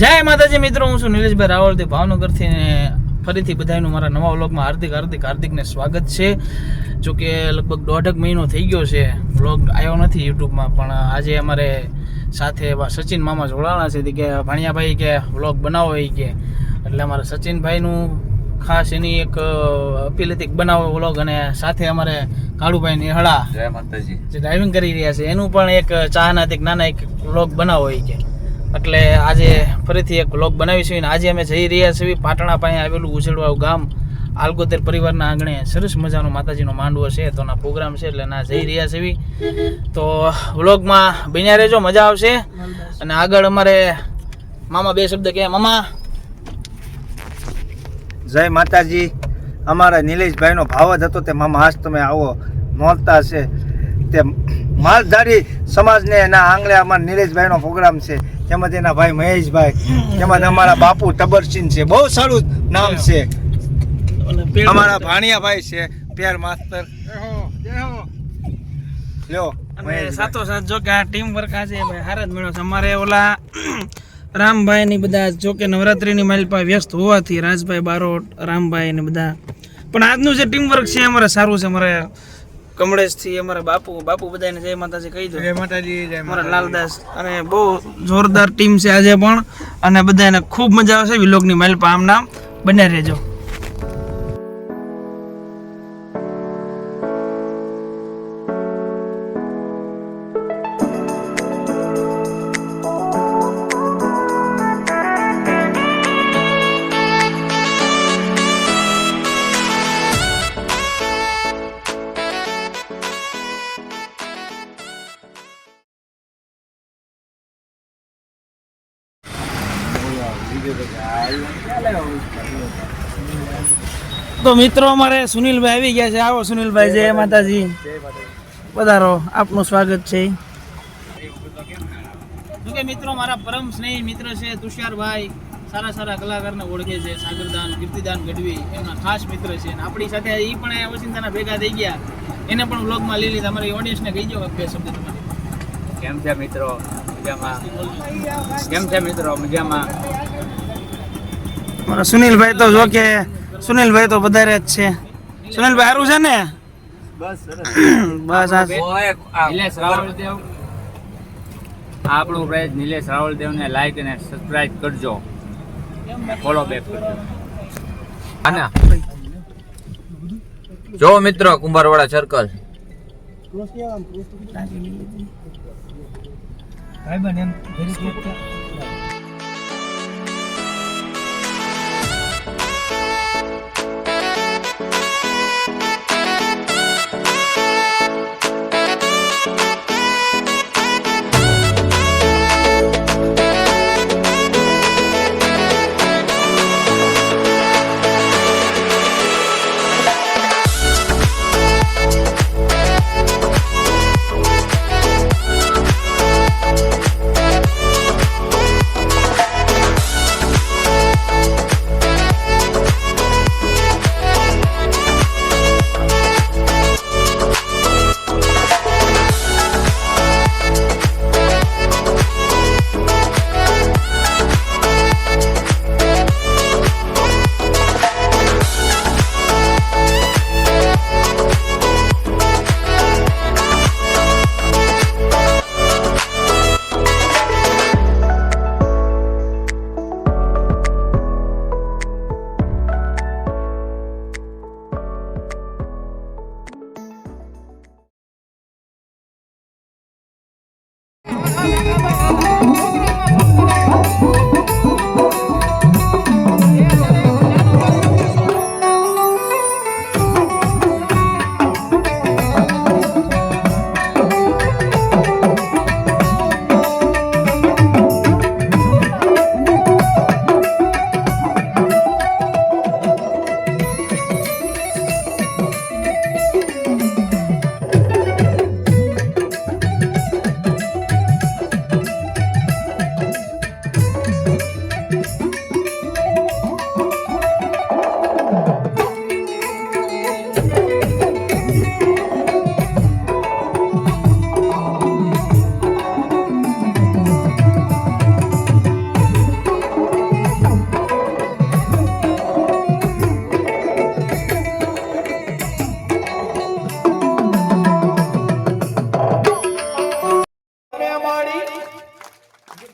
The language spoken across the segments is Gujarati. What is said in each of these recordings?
જય માતાજી મિત્રો હું છું નિલેશભાઈ રાવળથી ભાવનગરથી ને ફરીથી બધાનું મારા નવા વ્લોગમાં હાર્દિક હાર્દિક હાર્દિકને સ્વાગત છે. જો કે લગભગ દોઢક મહિનો થઈ ગયો છે વ્લોગ આવ્યો નથી યુટ્યુબમાં પણ આજે અમારે સાથે એવા સચિન મામા જોડાણા છે. કે ભાણિયાભાઈ કે વ્લોગ બનાવો એ કે. એટલે અમારા સચિનભાઈનું ખાસ એની એક અપીલ હતી બનાવો વ્લોગ અને સાથે અમારે કાળુભાઈ નિહળા જય માતાજી. જે ડ્રાઇવિંગ કરી રહ્યા છે. એનું પણ એક ચાહના હતી નાના એક વ્લોગ બનાવો એ કે. એટલે આજે ફરીથી એક બ્લોગ બનાવીશું અને આજે અમે જઈ રહ્યા છીએ પાટણા પાસે આવેલું ઉછેડવાળું ગામ. આલગોતેર પરિવારના આંગણે સરસ મજાનો માતાજીનો માંડવો છે, તો ના પ્રોગ્રામ છે એટલે ના જઈ રહ્યા છે તો વ્લોગમાં બન્યા રહેજો, મજા આવશે. અને આગળ અમારે મામા બે શબ્દ કે મામા. જય માતાજી. અમારા નિલેશભાઈનો ભાવ જ હતો તે, મામા, આજ તમે આવો નોંધતા છે. તે માલધારી સમાજને એના આંગણે અમારા નિલેશભાઈનો પ્રોગ્રામ છે. તેમાં એના ભાઈ મહેશભાઈ તેમાં અમારા બાપુ ટબરસિંહ છે. બહુ સારું નામ છે. અમારા ભાણિયાભાઈ છે પ્યાર માસ્તર. લ્યો અને મહેશભાઈ. સાથોસાથ જો કે આ ટીમ વર્ક આજે ભાઈ હાર જ મળ્યો છે. અમારે ઓલા રામભાઈ ની બધા જો કે નવરાત્રીની પાસે વ્યસ્ત હોવાથી રાજભાઈ બારોટ રામભાઈ ને બધા. પણ આજનું જે ટીમ વર્ક છે અમારે સારું છે. અમારે કમળેશથી અમારા બાપુ બાપુ બધાને જય માતાજી કહી દો. જય માતાજી જય અમારા લાલદાસ. અને બહુ જોરદાર ટીમ છે આજે પણ. અને બધાને ખૂબ મજા આવશે વિલોકની માલિપા આમ નામ. બન્યા રહેજો. તો મિત્રો અમારે સુનિલભાઈ આવી ગયા છે. આવો સુનિલભાઈ જય માતાજી. પધારો. આપનું સ્વાગત છે. જોકે મિત્રો મારા પરમ સ્નેહી મિત્ર છે તુષારભાઈ. સારા સારા કલાકારને ઓળખે છે. સાગરદાન કીર્તિદાન ગઢવી એમના ખાસ મિત્ર છે. અને આપણી સાથે એ પણ ઓચિંતાના ભેગા થઈ ગયા. એને પણ બ્લોગમાં લઈ લીધા. અમારી ઓડિયન્સને કહી દો બે શબ્દ તમારે. કેમ છે મિત્રો? મજામાં? કેમ છે મિત્રો? મજામાં? મારા સુનિલભાઈ તો જો કે સુનિલભાઈ તો વધારે જ છે. સુનિલભાઈ સારું છે ને? બસ આપણું પેજ નિલેશ રાવળદેવને લાઈક અને સબસ્ક્રાઇબ કરજો. ફોલો બેક કરજો. આના. જો મિત્રો કુંભારવાડા સર્કલ ભાઈબંધ એમ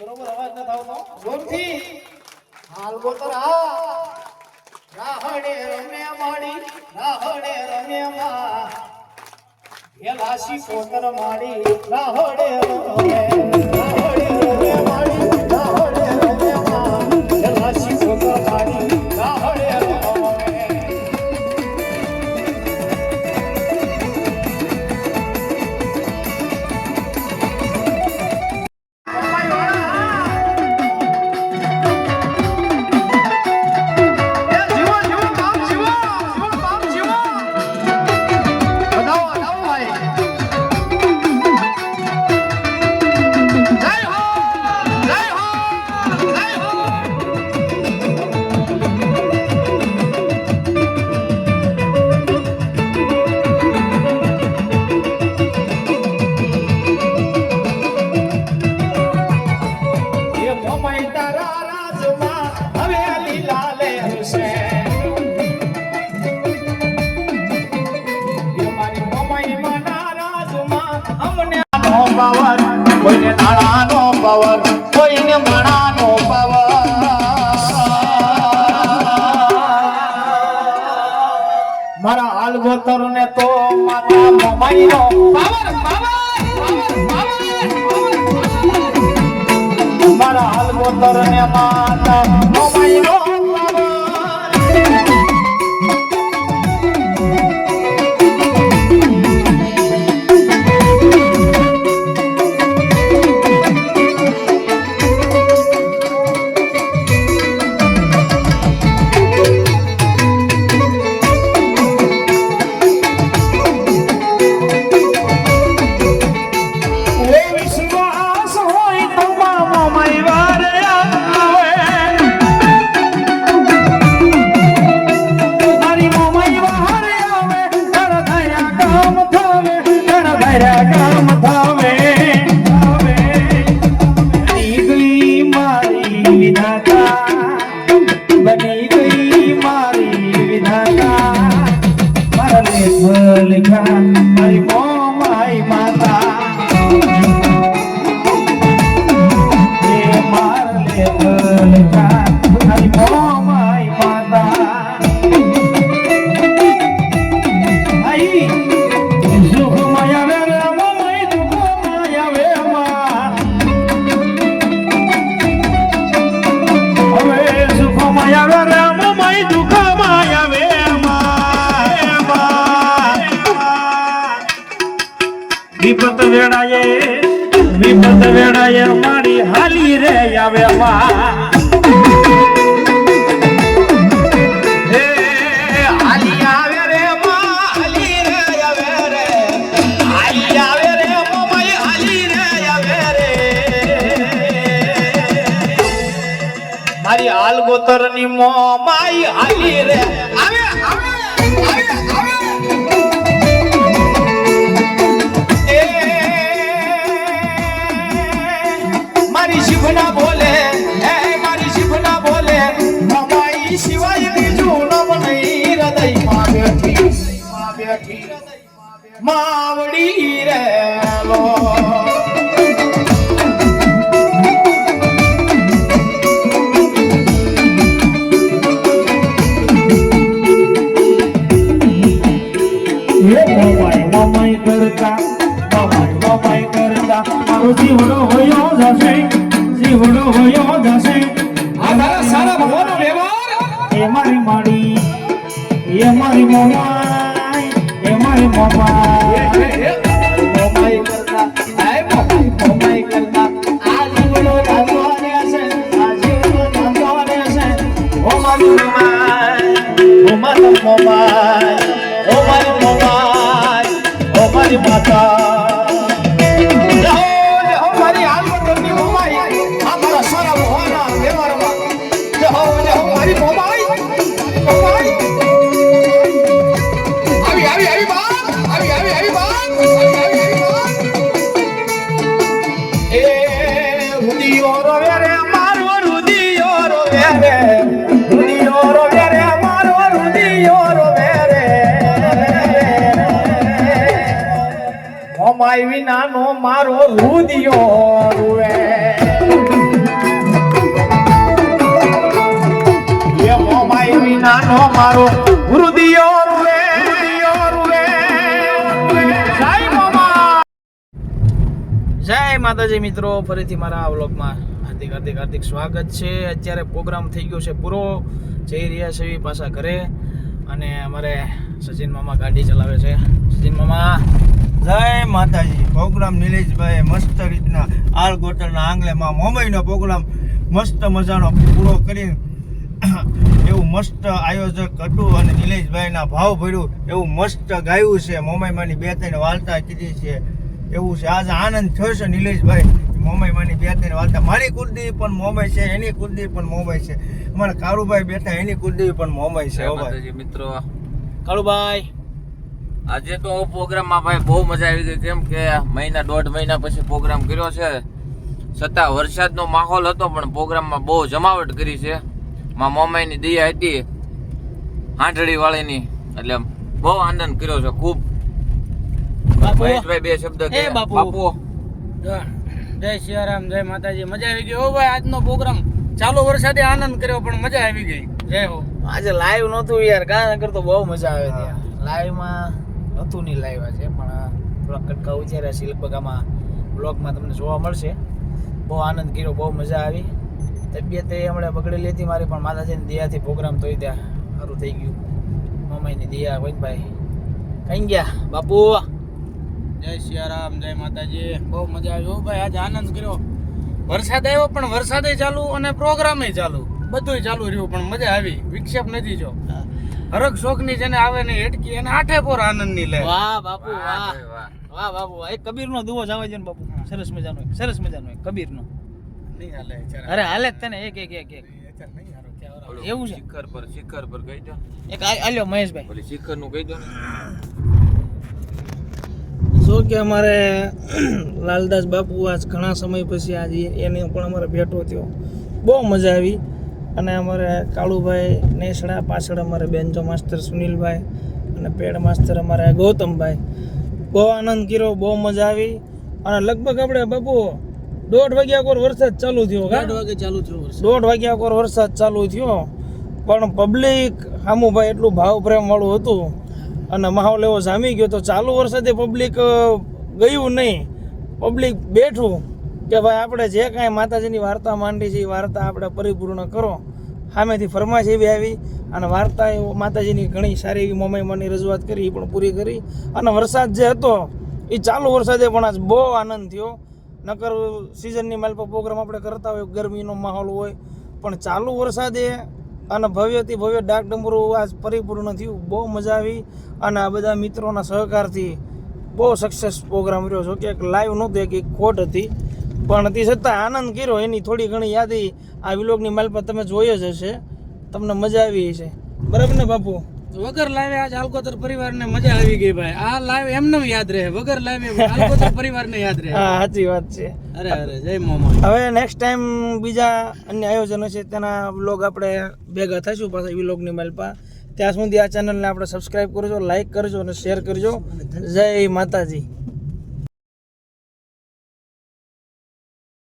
બરોબર, અવાજ ન થાવ તો જોરથી. હાલ બોતર હા રાહણે રમે માડી રાહણે રમે માં. એ પોતર માડી રાહણે રમે રાહણે રમે માડી পালবো তোর নে তো মাতা মোমাইন বাবার বাবা তোমার হালবো তোর নে মাতা বাবা ಕಾಮ વેળાએ મારી હાલી રે આવે મા મારી શિવ ના બોલે હે મારી શિવ ના બોલે. મામાઈ શિવાય બીજું નામ નહીં હૃદયમાં બેઠી બેઠી, માવડી રે લો. કરતા કરતા, મારું જીવનો હોયો જશે. Omar Omar Omar Omar Omar Omar માય વિનાનો મારો રુદિયો રૂવે. એ મારો રુદિયો જય માતાજી મિત્રો, ફરીથી મારા આ વ્લોગમાં હાર્દિક હાર્દિક હાર્દિક સ્વાગત છે. અત્યારે પ્રોગ્રામ થઈ ગયો છે પૂરો. જઈ રહ્યા છે પાછા ઘરે. અને અમારે સચિન મામા ગાડી ચલાવે છે. સચિન મામા. જય માતાજી. પ્રોગ્રામ નિલેશભાઈ મસ્ત રીતના આલ ગોટલના આંગલેમાં મુંબઈનો પ્રોગ્રામ મસ્ત મજાનો પૂરો કરીને એવું મસ્ત આયોજક હતું અને નિલેશભાઈના ભાવ ભર્યું. એવું મસ્ત ગાયું છે. મુંબઈમાંની બે ત્રણ વાર્તા કીધી છે. એવું છે. આજે આનંદ થયો છે નિલેશભાઈ. મુંબઈમાંની માની બેતની વાર્તા. મારી કુલદેવી પણ મોમય છે એની કુલદેવી પણ મુંબઈ છે. મારા કારુભાઈ બેઠા એની કુલદેવી પણ મુંબઈ છે હો ભાઈ. મિત્રો. કાળુભાઈ. આજે તો પ્રોગ્રામમાં ભાઈ બહુ મજા આવી ગઈ. કેમ કે મહિના દોઢ મહિના પછી પ્રોગ્રામ કર્યો છે. છતાં વરસાદનો માહોલ હતો પણ પ્રોગ્રામમાં બહુ જમાવટ કરી છે. માં મોમાઈની દયા હતી હાંડળી વાળીની એટલે બહુ આનંદ કર્યો છે ખૂબ. બાપુ. મહેશભાઈ બે શબ્દ કે બાપુ. જય સિયારામ જય માતાજી. મજા આવી ગઈ હો ભાઈ આજનો પ્રોગ્રામ. ચાલુ વરસાદે આનંદ કર્યો પણ મજા આવી ગઈ. જય હો. આજે લાઈવ નહોતું યાર. કારણ નકર તો બહુ મજા આવે ત્યાં. લાઈવમાં નહોતું નહીં લાઈવ આજે પણ થોડાક કટકા લગભગ આમાં બ્લોગમાં તમને જોવા મળશે. બહુ આનંદ કર્યો બહુ મજા આવી. તબિયત એ હમણાં બગડેલી હતી મારી પણ માતાજીની દયાથી પ્રોગ્રામ તો ત્યાં સારું થઈ ગયું. મમ્મીની દયા ભાઈ. કઈ ગયા? બાપુ? જય સિયારામ જય માતાજી. બહુ મજા આવી. હો ભાઈ આજે આનંદ કર્યો. વરસાદ આવ્યો પણ વરસાદે ચાલુ અને પ્રોગ્રામે ચાલુ. બધુંય ચાલુ રહ્યું પણ મજા આવી. વિક્ષેપ નથી જો. હરક શોખની જેને આવે ને હેટકી એને આઠે પોર આનંદની લે. વાહ બાપુ વાહ વાહ, બાપુ એક કબીર નો દુવો આવે છે ને બાપુ. સરસ મજાનો એક, સરસ મજાનો કબીર કબીરનો. નહીં હાલે અરે હાલે તને. એક એક એક એક. એવું છે? શિખર પર શિખર પર કહી દો એક આલ્યો મહેશભાઈ. શિખરનું કહી દો ને. જો કે અમારે લાલદાસ બાપુ આજ ઘણા સમય પછી આજે એને પણ અમારે ભેટો થયો. બહુ મજા આવી. અને અમારે કાળુભાઈ નેસડા પાછળ અમારે બેન્જો માસ્તર સુનિલભાઈ અને પેડ માસ્તર અમારે ગૌતમભાઈ. બહુ આનંદ કર્યો બહુ મજા આવી. અને લગભગ આપણે બાપુ દોઢ વાગ્યા કોર વરસાદ ચાલુ થયો? દોઢ વાગે ચાલુ થયો. દોઢ વાગ્યા કોર વરસાદ ચાલુ થયો. પણ પબ્લિક હામુભાઈ એટલું ભાવ પ્રેમ વાળું હતું. અને માહોલ એવો જામી ગયો તો ચાલુ વરસાદે પબ્લિક ગયું નહીં. પબ્લિક બેઠું કે ભાઈ આપણે જે કાંઈ માતાજીની વાર્તા માંડી છે, એ વાર્તા આપણે પરિપૂર્ણ કરો. સામેથી ફરમાશ એવી આવી અને વાર્તા એવો માતાજીની ઘણી સારી એવી મમાઈમાંની રજૂઆત કરી, એ પણ પૂરી કરી. અને વરસાદ જે હતો, એ ચાલુ વરસાદે પણ આજ બહુ આનંદ થયો. નકર સિઝનની માલ પર પ્રોગ્રામ આપણે કરતા હોય, ગરમીનો માહોલ હોય, પણ ચાલુ વરસાદે અને ભવ્યથી ભવ્ય ડાક ડમરું આજ પરિપૂર્ણ થયું. બહુ મજા આવી અને આ બધા મિત્રોના સહકારથી બહુ સક્સેસ પ્રોગ્રામ રહ્યો. છો કે એક લાઈવ નહોતું, એક ખોટ હતી. પણ તે છતાં આનંદ કર્યો. એની થોડી ઘણી યાદી આ વિલોગની માલ પર તમે જોઈ જ હશે. તમને મજા આવી હશે. બરાબર ને બાપુ? વગર લાવે આજ આલકોતર પરિવારને મજા આવી ગઈ ભાઈ. આ લાઈવ એમને યાદ રહે વગર લાવે આલકોતર પરિવારને યાદ રહે. હા સાચી વાત છે. અરે અરે જય મોમા હવે નેક્સ્ટ ટાઈમ બીજા અન્ય આયોજનો છે તેના બ્લોગ આપણે ભેગા થઈશું પાછા વ્લોગની માલપા. ત્યાં સુધી આ ચેનલને આપણે સબસ્ક્રાઇબ કરજો લાઈક કરજો અને શેર કરજો. જય માતાજી.